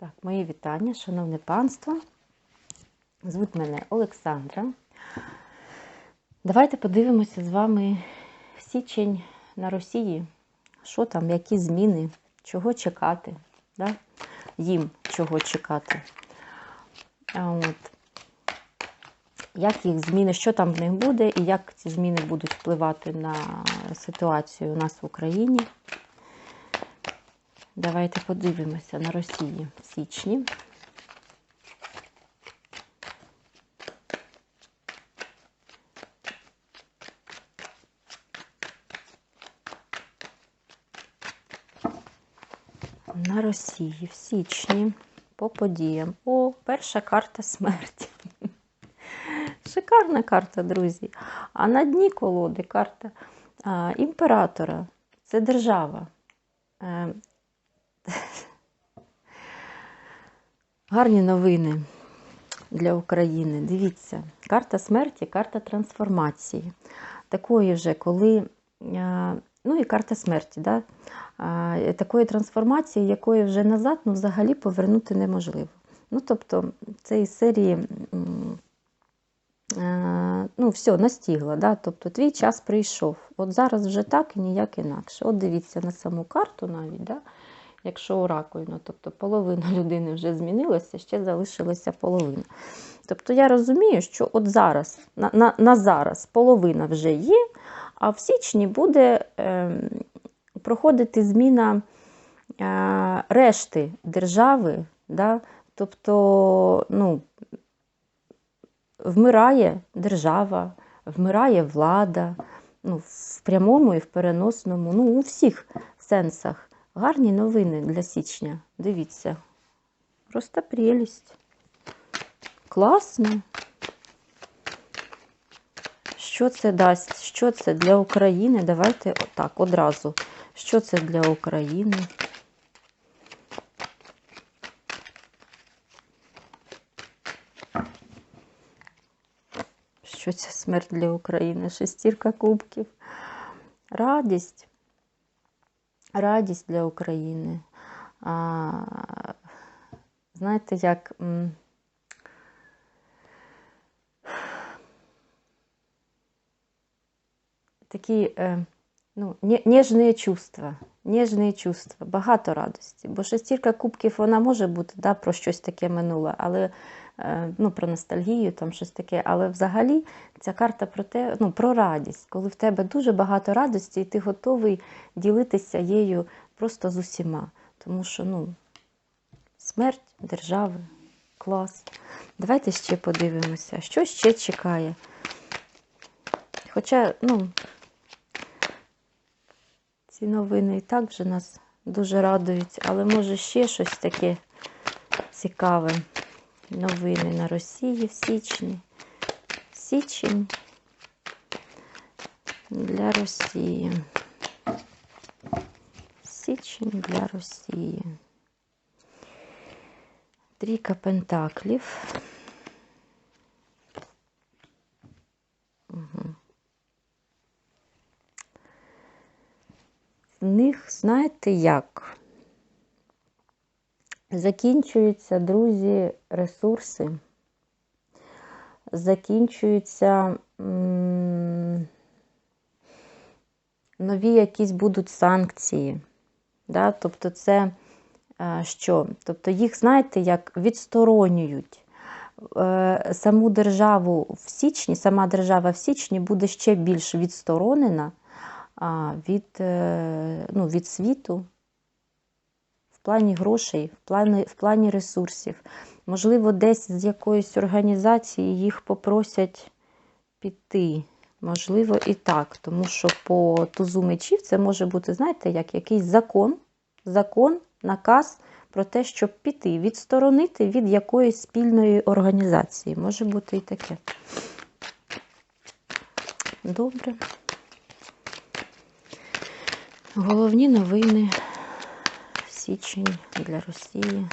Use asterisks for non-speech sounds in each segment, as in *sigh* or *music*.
Так, мої вітання, шановне панство. Звуть мене Олександра. Давайте подивимося з вами січень на Росії. Що там, які зміни, чого чекати, да? їм чого чекати. От. Як їх зміни, що там в них буде, і як ці зміни будуть впливати на ситуацію у нас в Україні. Давайте подивимося на Росії в січні. На Росії в січні по подіям. О, перша карта смерті. Шикарна карта, друзі. А на дні колоди карта а, імператора. Це держава. Е, *laughs* Гарні новини для України. Дивіться, карта смерті, карта трансформації. Такої вже, коли. Ну і карта смерті, да? такої трансформації, якої вже назад ну, взагалі повернути неможливо. Ну, тобто, це із серії е, ну, все, настігла. Да? Тобто, твій час прийшов. От зараз вже так і ніяк інакше. От дивіться на саму карту навіть, да? Якщо оракульно, тобто половина *laughs* людини вже змінилася, ще залишилася половина. Тобто я розумію, що от зараз, на, на, на зараз половина вже є, а в січні буде е, проходити зміна е, решти держави, да? тобто ну, вмирає держава, вмирає влада, ну, в прямому і в переносному, ну, у всіх сенсах. Гарні новини для січня. Дивіться. Просто прелість. Класно. Що це дасть? Що це для України? Давайте так, одразу. Що це для України? Що це смерть для України? Шестірка кубків. Радість. Радість для України. А, знаєте, як. такі е, ну, ніжні чувства. Ніжні чувства, багато радості. Бо шестірка кубків вона може бути да, про щось таке минуле, але ну, про ностальгію, там щось таке. Але взагалі ця карта про те, ну, про радість, коли в тебе дуже багато радості, і ти готовий ділитися її просто з усіма. Тому що ну, смерть держави, клас. Давайте ще подивимося, що ще чекає. Хоча, ну, ці новини і так вже нас дуже радують, але може ще щось таке цікаве. Новини на Росії в січні. Січень для Росії. Січень для Росії. Трійка пентаклів. Угу. В них, знаєте як? Закінчуються, друзі, ресурси, закінчуються нові якісь будуть санкції. Да? Тобто, це е, що? Тобто їх, знаєте, як відсторонюють. Е, Саму державу в січні, сама держава в січні буде ще більш відсторонена від, е, ну, від світу плані грошей, в плані, в плані ресурсів. Можливо, десь з якоїсь організації їх попросять піти. Можливо, і так, тому що по тузу мечів це може бути, знаєте, як якийсь закон, закон, наказ про те, щоб піти, відсторонити від якоїсь спільної організації. Може бути і таке. Добре. Головні новини січень для Росії.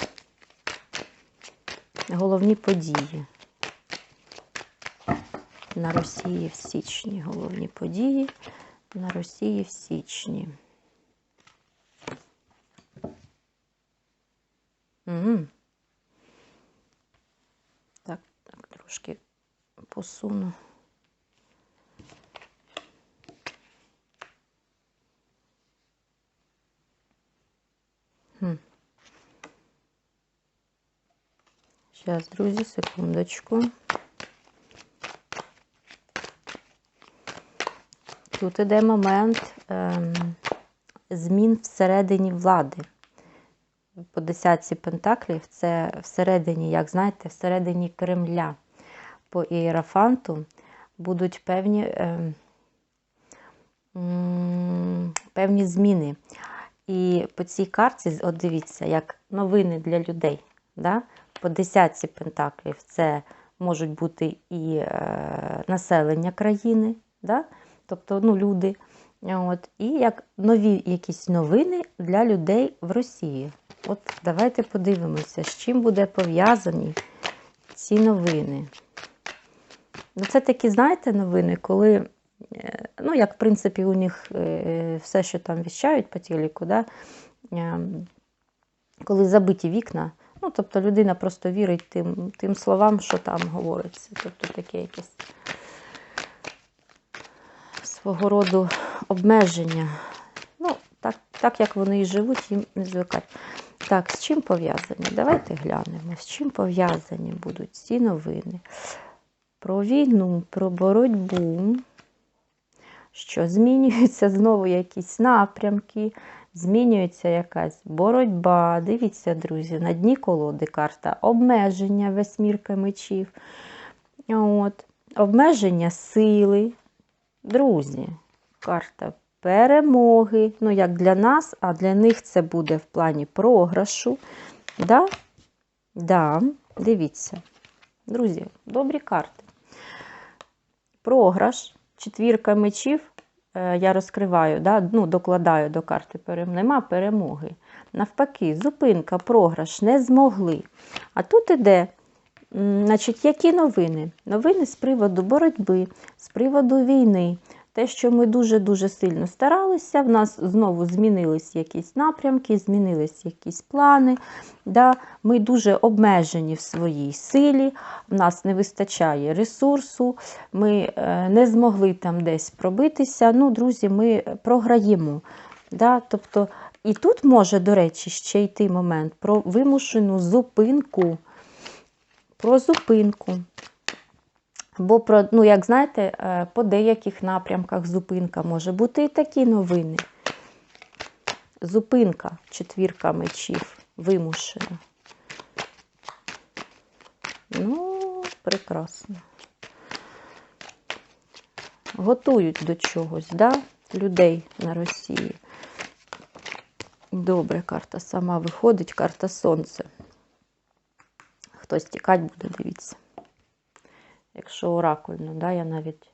Головні події. На Росії в січні. Головні події на Росії в січні. Угу. Так, так, трошки посуну. Зараз, друзі, секундочку. Тут іде момент ем, змін всередині влади. По десятці пентаклів це всередині, як знаєте, всередині Кремля. По ієрафанту будуть певні, ем, певні зміни. І по цій карті, от дивіться, як новини для людей. Да? По десятці пентаклів це можуть бути і е, населення країни, да? тобто ну, люди. От, І як нові якісь новини для людей в Росії. От давайте подивимося, з чим буде пов'язані ці новини. Ну, Це такі, знаєте, новини, коли, е, ну, як, в принципі, у них е, все, що там віщають по телеку, да? е, коли забиті вікна, ну, тобто людина просто вірить тим, тим словам, що там говориться. Тобто таке якесь свого роду обмеження. Ну, так, так як вони і живуть, їм не звикати. Так, з чим пов'язані? Давайте глянемо, з чим пов'язані будуть ці новини. Про війну, про боротьбу, що змінюються знову якісь напрямки, змінюється якась боротьба. Дивіться, друзі, на дні колоди карта обмеження восьмірка мечів. От. Обмеження сили. Друзі, карта перемоги. Ну, як для нас, а для них це буде в плані програшу. Да? Да, Дивіться. Друзі, добрі карти. Програш, четвірка мечів. Е, Я розкриваю, да? ну, докладаю до карти перемоги. Нема перемоги. Навпаки, зупинка, програш не змогли. А тут іде Значить, які новини? Новини з приводу боротьби, з приводу війни. Те, що ми дуже-дуже сильно старалися, в нас знову змінились якісь напрямки, змінились якісь плани. Да? Ми дуже обмежені в своїй силі, в нас не вистачає ресурсу, ми е, не змогли там десь пробитися. Ну, друзі, ми програємо. Да? Тобто, І тут може, до речі, ще йти момент про вимушену зупинку про зупинку. Бо, про, ну, як знаєте, е, по деяких напрямках зупинка може бути і такі новини. Зупинка, четвірка мечів, вимушена. Ну, прекрасно. Готують до чогось, да? людей на Росії. Добре, карта сама виходить, карта Сонце. Хтось тікати буде, дивіться. Якщо оракульно, да, я навіть.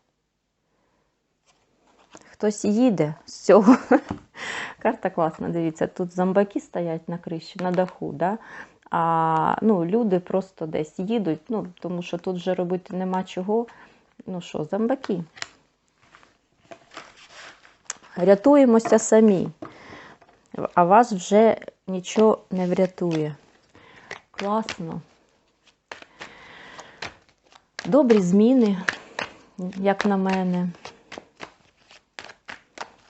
Хтось їде з цього. *laughs* Карта класна, дивіться, тут зомбаки стоять на криші, на даху, да? а ну, люди просто десь їдуть, ну, тому що тут вже робити нема чого. Ну що, зомбаки. Рятуємося самі, а вас вже нічого не врятує. Класно. Добрі зміни, як на мене.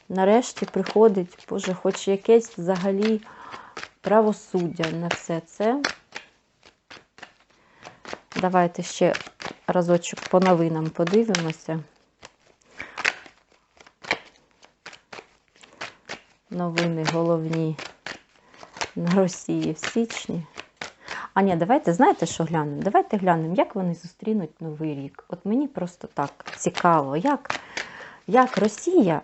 Нарешті приходить, Боже, хоч якесь взагалі правосуддя на все це. Давайте ще разочок по новинам подивимося. Новини головні на Росії в січні. А ні, давайте, знаєте, що глянемо? Давайте глянемо, як вони зустрінуть Новий рік. От мені просто так цікаво, як, як Росія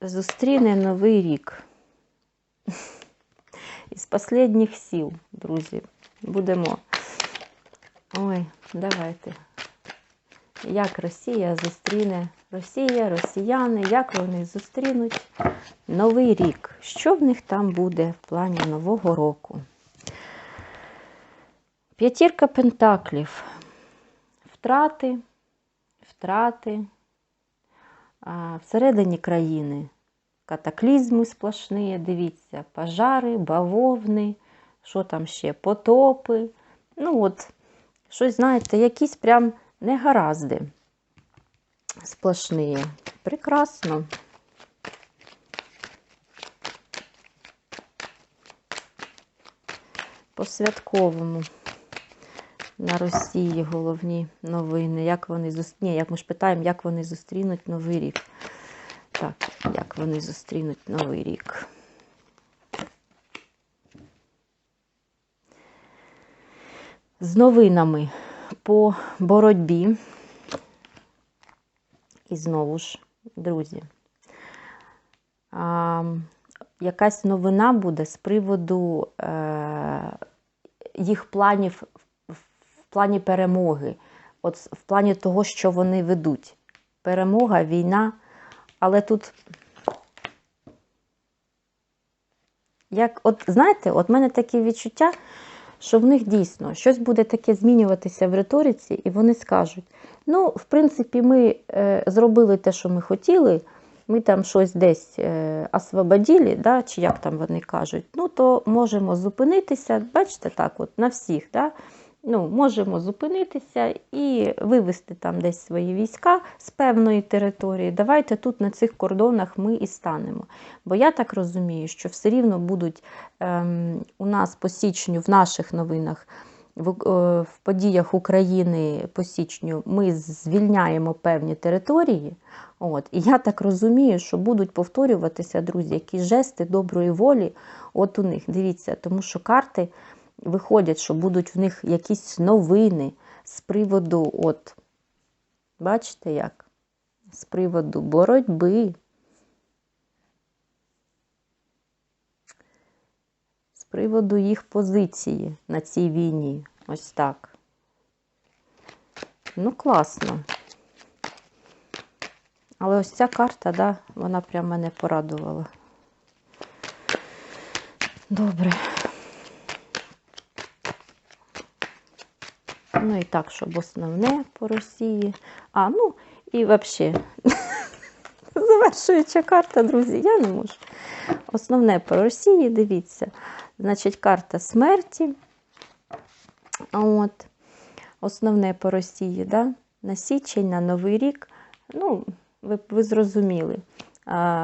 зустріне Новий рік. *laughs* Із останніх сіл, друзі, будемо. Ой, давайте. Як Росія зустріне Росія, росіяни, як вони зустрінуть Новий рік? Що в них там буде в плані Нового року? П'ятірка пентаклів. Втрати, втрати а, всередині країни. Катаклізми сплошні, дивіться, пожари, бавовни, що там ще, потопи. Ну от, Щось, знаєте, якісь прям негаразди сплошні. Прекрасно. По святковому на Росії головні новини. Як вони зус... Ні, як ми ж питаємо, як вони зустрінуть Новий рік. Так, як вони зустрінуть Новий рік. З новинами по боротьбі. І знову ж, друзі, а, якась новина буде з приводу е, їх планів в плані перемоги, от в плані того, що вони ведуть. Перемога, війна, але тут. Як, от знаєте, от в мене таке відчуття, що в них дійсно щось буде таке змінюватися в риториці, і вони скажуть: ну, в принципі, ми е, зробили те, що ми хотіли, ми там щось десь е, освободили, да, чи як там вони кажуть, ну, то можемо зупинитися, бачите, так, от на всіх, да, ну, можемо зупинитися і вивести там десь свої війська з певної території. Давайте тут на цих кордонах ми і станемо. Бо я так розумію, що все рівно будуть ем, у нас по січню в наших новинах. В, е, подіях України по січню ми звільняємо певні території. От, І я так розумію, що будуть повторюватися, друзі, які жести доброї волі от у них. Дивіться, тому що карти виходять, що будуть в них якісь новини з приводу, от, бачите як? З приводу боротьби. З приводу їх позиції на цій війні. Ось так. Ну, класно. Але ось ця карта, да, вона прям мене порадувала. Добре. Ну і так, щоб основне по Росії. А, ну, і взагалі, *laughs* завершуюча карта, друзі, я не можу. Основне по Росії, дивіться. Значить, карта смерті. От. Основне по Росії, да? на січень, на Новий рік. Ну, ви, ви зрозуміли.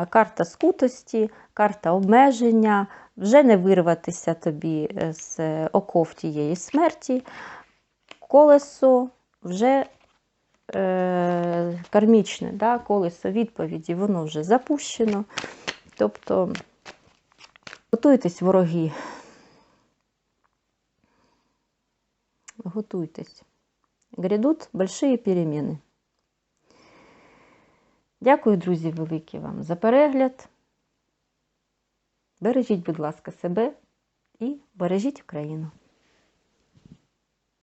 Карта скутості, карта обмеження, вже не вирватися тобі з оков тієї смерті. Колесо вже е, кармічне, да? колесо відповіді, воно вже запущено. Тобто готуйтесь, вороги. Готуйтесь. Грядуть большие переміни. Дякую, друзі, великі вам за перегляд. Бережіть, будь ласка, себе і бережіть Україну.